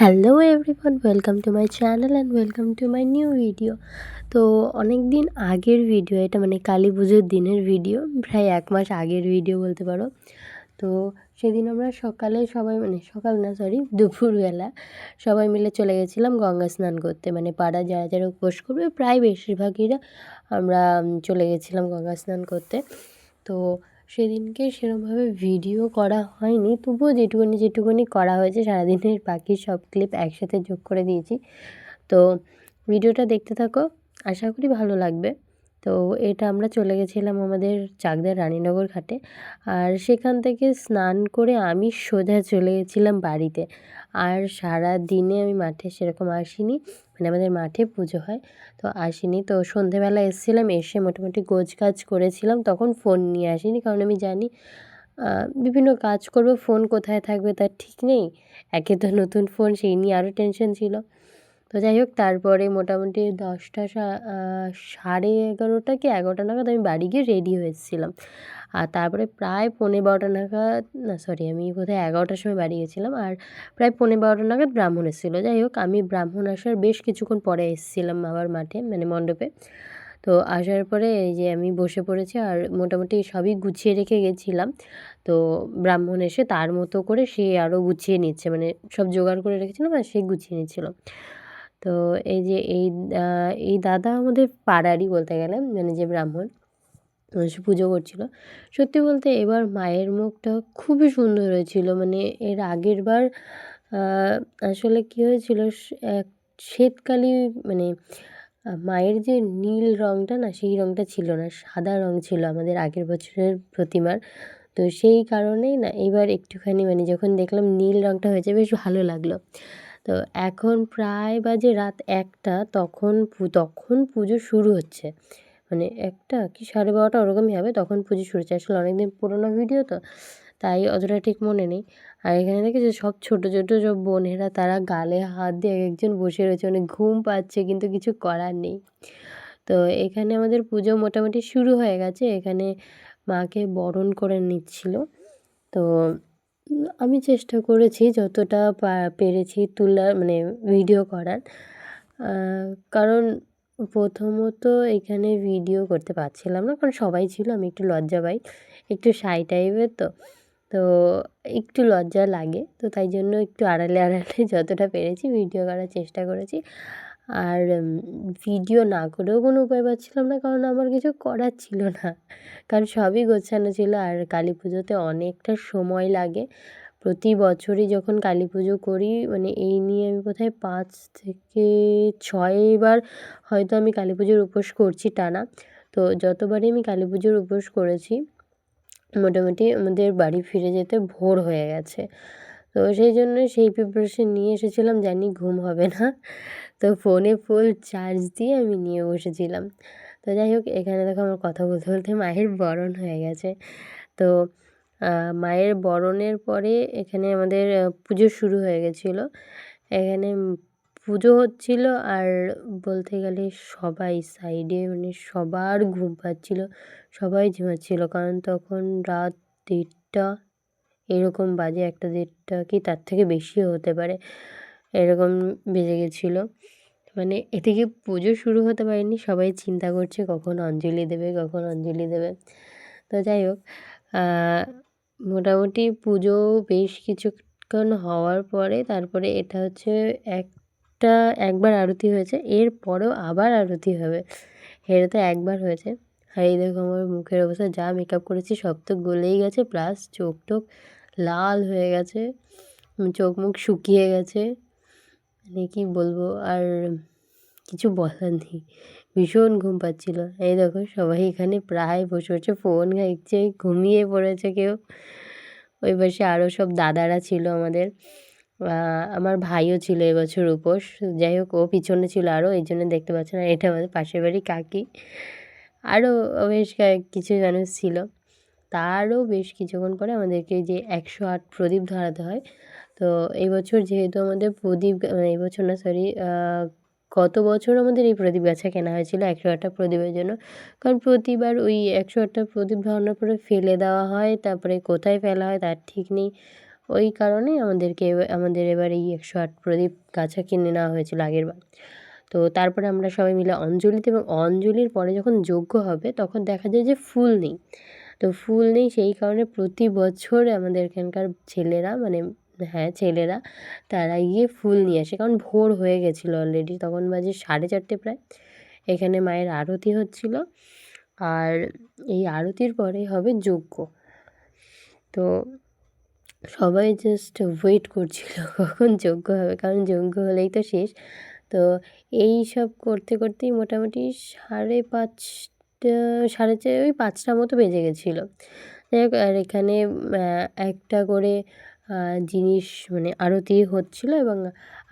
Hello everyone, welcome to my channel and welcome to my new video. তো অনেক দিন আগের ভিডিও, এটা মানে কালী পুজোর দিনের ভিডিও, প্রায় এক মাস আগের ভিডিও বলতে পারো। তো সেদিন আমরা সকালে সবাই মানে সকাল না সরি দুপুরবেলা সবাই মিলে চলে গেছিলাম গঙ্গা স্নান করতে। মানে পাড়া যারা যারা উপোস করবে, প্রায় বেশিরভাগইরা আমরা চলে গেছিলাম গঙ্গা স্নান করতে। তো সেদিনকে সেরকমভাবে ভিডিও করা হয়নি। তবুও যেটুকুনি যেটুকুনি করা হয়েছে, সারাদিনের বাকি সব ক্লিপ একসাথে যোগ করে দিয়েছি। তো ভিডিওটা দেখতে থাকো, আশা করি ভালো লাগবে। তো এটা আমরা চলে গেছিলাম আমাদের চাকদার রানীনগর ঘাটে। আর সেখান থেকে স্নান করে আমি সোজা চলে গেছিলাম বাড়িতে। আর সারা দিনে আমি মাঠে সেরকম আসিনি। মানে আমাদের মাঠে পুজো হয়। তো আসিনি। তো সন্ধেবেলা এসেছিলাম, এসে মোটামুটি গোজ কাজ করেছিলাম। তখন ফোন নিয়ে আসিনি কারণ আমি জানি বিভিন্ন কাজ করব ফোন কোথায় থাকবে তার ঠিক নেই। একে তো নতুন ফোন সেই নিয়ে আরও টেনশন ছিল। তো যাই হোক, তারপরে মোটামুটি দশটা সাড়ে এগারোটা কি এগারোটা নাগাদ আমি বাড়ি গিয়ে রেডি হয়েছিলাম আর তারপরে প্রায় পৌনে বারোটা নাগাদ, না সরি আমি বোধহয় এগারোটার সময় বাড়ি গেছিলাম আর প্রায় পৌনে বারোটা নাগাদ ব্রাহ্মণ এসেছিল। যাই হোক, আমি ব্রাহ্মণ আসার বেশ কিছুক্ষণ পরে এসেছিলাম আবার মাঠে মানে মণ্ডপে। তো আসার পরে এই যে আমি বসে পড়েছি আর মোটামুটি সবই গুছিয়ে রেখে গেছিলাম। তো ব্রাহ্মণ এসে তার মতো করে সে আরও গুছিয়ে নিচ্ছে মানে সব জোগাড় করে রেখেছিলাম আর সে গুছিয়ে নিচ্ছিল। তো এই যে এই এই দাদা আমাদের পাড়ারই বলতে গেলে মানে যে ব্রাহ্মণ সে পুজো করছিল। সত্যি বলতে এবার মায়ের মুখটা খুবই সুন্দর হয়েছিল। মানে এর আগের বার আসলে কী হয়েছিল এক শ্বেতকালী মানে মায়ের যে নীল রঙটা না, সেই রঙটা ছিল না, সাদা রঙ ছিল আমাদের আগের বছরের প্রতিমার। তো সেই কারণেই না, এবার একটুখানি মানে যখন দেখলাম নীল রঙটা হয়েছে, বেশ ভালো লাগল। তো এখন প্রায় বাজে রাত একটা, তখন তখন পুজো শুরু হচ্ছে। মানে একটা কি সাড়ে বারোটা ওরকমই হবে, তখন পুজো শুরু হচ্ছে। আসলে অনেকদিন পুরোনো ভিডিও তো, তাই অতটা ঠিক মনে নেই। আর এখানে দেখি যে সব ছোটো ছোটো সব বোনেরা, তারা গালে হাত দিয়ে এক একজন বসে রয়েছে। মানে ঘুম পাচ্ছে, কিন্তু কিছু করার নেই। তো এখানে আমাদের পুজো মোটামুটি শুরু হয়ে গেছে। এখানে মাকে বরণ করে নিচ্ছিল। তো আমি চেষ্টা করেছি যতটা পেরেছি তোলার মানে ভিডিও করার। কারণ প্রথমত এখানে ভিডিও করতে পারছিলাম না, কারণ সবাই ছিল, আমি একটু লজ্জা পাই। একটু সাই টাইপের তো তো একটু লজ্জা লাগে, তো তাই জন্য একটু আড়ালে আড়ালে যতটা পেরেছি ভিডিও করার চেষ্টা করেছি। আর ভিডিও না করেও কোনো উপায় পাচ্ছিলাম না, কারণ আমার কিছু করার ছিল না। কারণ সবই গোছানো ছিল আর কালী পুজোতে অনেকটা সময় লাগে। প্রতি বছরই যখন কালী পুজো করি মানে এই নিয়ে আমি কোথায় পাঁচ থেকে ছয়বার হয়তো আমি কালী পুজোর উপোস করছি টানা। তো যতবারই আমি কালী পুজোর উপোস করেছি, মোটামুটি আমাদের বাড়ি ফিরে যেতে ভোর হয়ে গেছে। তো সেই জন্য সেই প্রিপারেশন নিয়ে এসেছিলাম, জানি ঘুম হবে না। তো ফোনে ফুল চার্জ দিয়ে আমি নিয়ে বসেছিলাম। তো যাই হোক, এখানে দেখো আমার কথা বলতে বলতে মায়ের বরণ হয়ে গেছে। তো মায়ের বরণের পরে এখানে আমাদের পুজো শুরু হয়ে গেছিল। এখানে পুজো হচ্ছিল আর বলতে গেলে সবাই সাইডে মানে সবার ঘুম পাচ্ছিল, সবাই ঝিমাচ্ছিল কারণ তখন রাত দেড়টা এরকম বাজে একটা দেড়টা কি তার থেকে বেশিও হতে পারে, এরকম বেজে গেছিল। মানে এদিকে পুজো শুরু হতে পারেনি? সবাই চিন্তা করছে কখন অঞ্জলি দেবে, কখন অঞ্জলি দেবে। তো যাই হোক মোটামুটি পুজো বেশ কিছুক্ষণ হওয়ার পরে তারপরে এটা হচ্ছে একটা একবার আরতি হয়েছে এর পরেও আবার আরতি হবে। এটা তো একবার হয়েছে। আর এই দেখো আমার মুখের অবস্থা, যা মেকআপ করেছি সব তো গলেই গেছে প্লাস চোখ টোক লাল হয়ে গেছে চোখ মুখ শুকিয়ে গেছে। মানে কী বলব, আর কিছু বলার নেই, ভীষণ ঘুম পাচ্ছিল। এই দেখো সবাই এখানে প্রায় বসে বসে ফোন ঘাঁটছে, ঘুমিয়ে পড়েছে কেউ। ওই পাশে আরও সব দাদারা ছিল আমাদের আমার ভাইও ছিল এবছর উপোস, যাই হোক ও পিছনে ছিল আরও এই জন্য দেখতে পাচ্ছে না, এটা আমাদের পাশের বাড়ি কাকি। আরও বেশ কিছু মানুষ ছিল। তারও বেশ কিছুক্ষণ পরে আমাদেরকে যে একশো আট প্রদীপ ধরাতে হয়, তো এই বছর যেহেতু আমাদের প্রদীপ মানে এই বছর না সরি গত বছর আমাদের এই প্রদীপ গাছা কেনা হয়েছিল একশো আটটা প্রদীপের জন্য। কারণ প্রতিবার ওই একশো আটটা প্রদীপ ধরানোর পরে ফেলে দেওয়া হয়, তারপরে কোথায় ফেলা হয় তার ঠিক নেই। ওই কারণেই আমাদেরকে আমাদের এবার এই একশো আট প্রদীপ গাছা কিনে নেওয়া হয়েছিল আগের বার। তো তারপরে আমরা সবাই মিলে অঞ্জলিতে এবং অঞ্জলির পরে যখন যজ্ঞ হবে, তখন দেখা যায় যে ফুল নেই। তো ফুল নেই সেই কারণে প্রতি বছর আমাদের এখানকার ছেলেরা মানে হ্যাঁ ছেলেরা তারা গিয়ে ফুল নিয়ে আসে। কারণ ভোর হয়ে গেছিল অলরেডি তখন বাজে সাড়ে চারটে প্রায়। এখানে মায়ের আরতি হচ্ছিল। আর এই আরতির পরেই হবে যজ্ঞ। তো সবাই জাস্ট ওয়েট করছিল কখন যজ্ঞ হবে, কারণ যজ্ঞ হলেই তো শেষ। তো এই সব করতে, করতেই মোটামুটি সাড়ে পাঁচটা, সাড়ে চার ওই পাঁচটা মতো বেজে গেছিল। যাই হোক, আর এখানে একটা করে জিনিস মানে আরতি হচ্ছিল এবং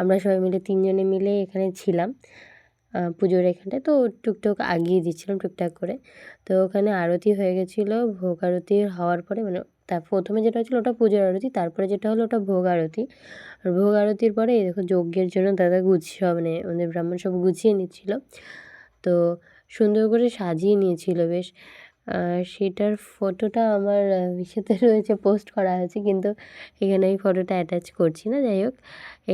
আমরা সবাই মিলে, তিনজনে মিলে এখানে ছিলাম পুজোর এখানটায়। তো টুকটাক আগিয়ে দিচ্ছিলাম, টুকটাক করে। তো ওখানে আরতি হয়ে গেছিল, ভোগ আরতি হওয়ার পরে মানে তা প্রথমে যেটা হচ্ছিল ওটা পুজোর আরতি, তারপরে যেটা হলো ওটা ভোগ আরতি। আর ভোগ আরতির পরে এই দেখো যজ্ঞের জন্য দাদা গুছিয়ে মানে আমাদের ব্রাহ্মণ সব গুছিয়ে নিচ্ছিলো। তো সুন্দর করে সাজিয়ে নিয়েছিল বেশ। সেটার ফটোটা আমার ইসেতে রয়েছে, পোস্ট করা হয়েছে, কিন্তু এখানে আমি ফটোটা অ্যাটাচ করছি না, যাই হোক।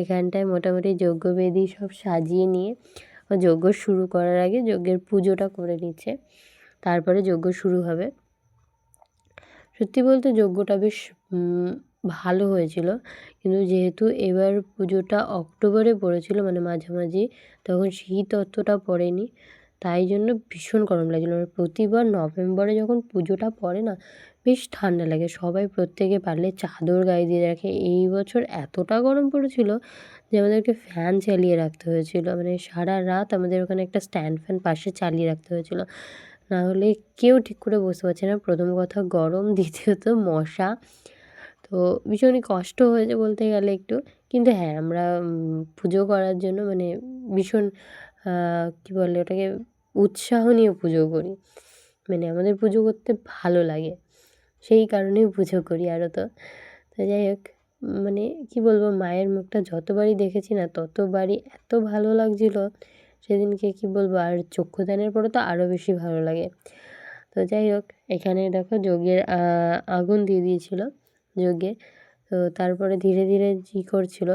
এখানটায় মোটামুটি যজ্ঞবেদী সব সাজিয়ে নিয়ে, যজ্ঞ শুরু করার আগে যজ্ঞের পুজোটা করে নিচ্ছে। তারপরে যজ্ঞ শুরু হবে। সত্যি বলতে যজ্ঞটা বেশ ভালো হয়েছিল। কিন্তু যেহেতু এবার পুজোটা অক্টোবরে পড়েছিল মানে মাঝামাঝি, তখন শীত অতটা পড়েনি। তাই জন্য ভীষণ গরম লাগছিল। মানে প্রতিবার নভেম্বরে যখন পুজোটা পড়ে না, বেশ ঠান্ডা লাগে। সবাই প্রত্যেকে পারলে চাদর গায়ে দিয়ে রাখে। এই বছর এতটা গরম পড়েছিল যে আমাদেরকে ফ্যান চালিয়ে রাখতে হয়েছিল। মানে সারা রাত আমাদের ওখানে একটা স্ট্যান্ড ফ্যান পাশে চালিয়ে রাখতে হয়েছিল। না হলে কেউ ঠিক করে বসতে পারছে না। প্রথম কথা গরম, দ্বিতীয়ত মশা। তো ভীষণই কষ্ট হয়েছে বলতে গেলে একটু। কিন্তু হ্যাঁ আমরা পুজো করার জন্য মানে ভীষণ কী বলে ওটাকে উৎসাহ নিয়ে পুজো করি। মানে আমাদের পুজো করতে ভালো লাগে। সেই কারণেই পুজো করি আরও তো। তো যাই হোক মানে কী বলব, মায়ের মুখটা যতবারই দেখেছি না, ততবারই এত ভালো লাগছিল। সেদিনকে কী বলব, আর চক্ষুদানের পরে তো আরও বেশি ভালো লাগে। তো যাই হোক, এখানে দেখো যজ্ঞের আগুন দিয়ে দিয়েছিলো যজ্ঞে তো তারপরে ধীরে ধীরে কী করছিল।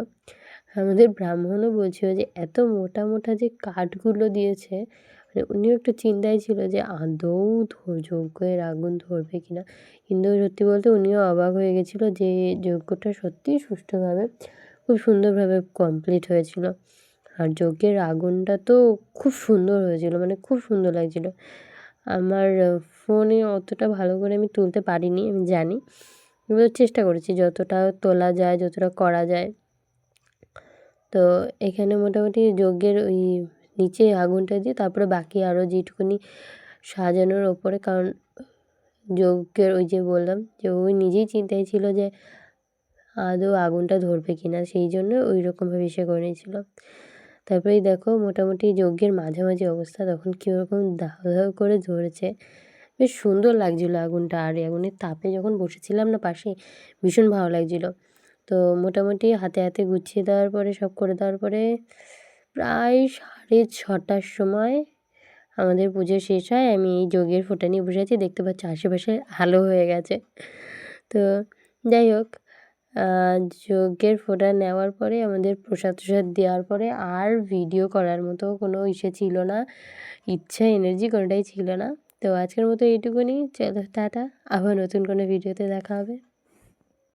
আমাদের ব্রাহ্মণও বলছিল যে, এত মোটা মোটা যে কাঠগুলো দিয়েছে মানে উনিও একটু চিন্তায় ছিল যে, আদৌ যজ্ঞের আগুন ধরবে কি না কিন্তু সত্যি বলতে উনিও অবাক হয়ে গেছিল যে, যজ্ঞটা সত্যিই সুষ্ঠুভাবে, খুব সুন্দরভাবে কমপ্লিট হয়েছিল। আর যজ্ঞের আগুনটা তো খুব সুন্দর হয়েছিল মানে খুব সুন্দর লাগছিল। আমার ফোনে অতটা ভালো করে আমি তুলতে পারিনি, আমি জানি। এবার চেষ্টা করেছি, যতটা তোলা যায়, যতটা করা যায়। তো এখানে মোটামুটি যজ্ঞের ওই নিচে আগুনটা দিয়ে তারপরে বাকি আরও যেটুকুনি সাজানোর ওপরে, কারণ যজ্ঞের ওই যে বললাম, যে ওই নিজেই চিন্তায় ছিল যে আদৌ আগুনটা ধরবে কি না সেই জন্য ওই রকমভাবে সে করে নিয়েছিল। তারপরেই দেখো মোটামুটি যজ্ঞের মাঝামাঝি অবস্থা, তখন কীরকম দাহ দাহ করে ধরেছে বেশ সুন্দর লাগছিল আগুনটা, আর আগুনের তাপে যখন বসেছিলাম না পাশে, ভীষণ ভালো লাগছিল। তো মোটামুটি হাতে হাতে গুছিয়ে দেওয়ার পরে, সব করে দেওয়ার পরে প্রায় সাড়ে ছটার সময় আমাদের পুজো শেষ হয়, আমি এই যোগের ফোটা নিয়ে বসে আছি, দেখতে পাচ্ছি আশেপাশে আলো হয়ে গেছে। তো যাই হোক যজ্ঞের ফোটা নেওয়ার পরে, আমাদের প্রসাদ টসাদ দেওয়ার পরে আর ভিডিও করার মতো কোনো ইসে ছিল না। ইচ্ছা এনার্জি কোনোটাই ছিল না। তো আজকের মতো এইটুকুনি। চলো, টাটা। আবার নতুন কোনো ভিডিওতে দেখা হবে।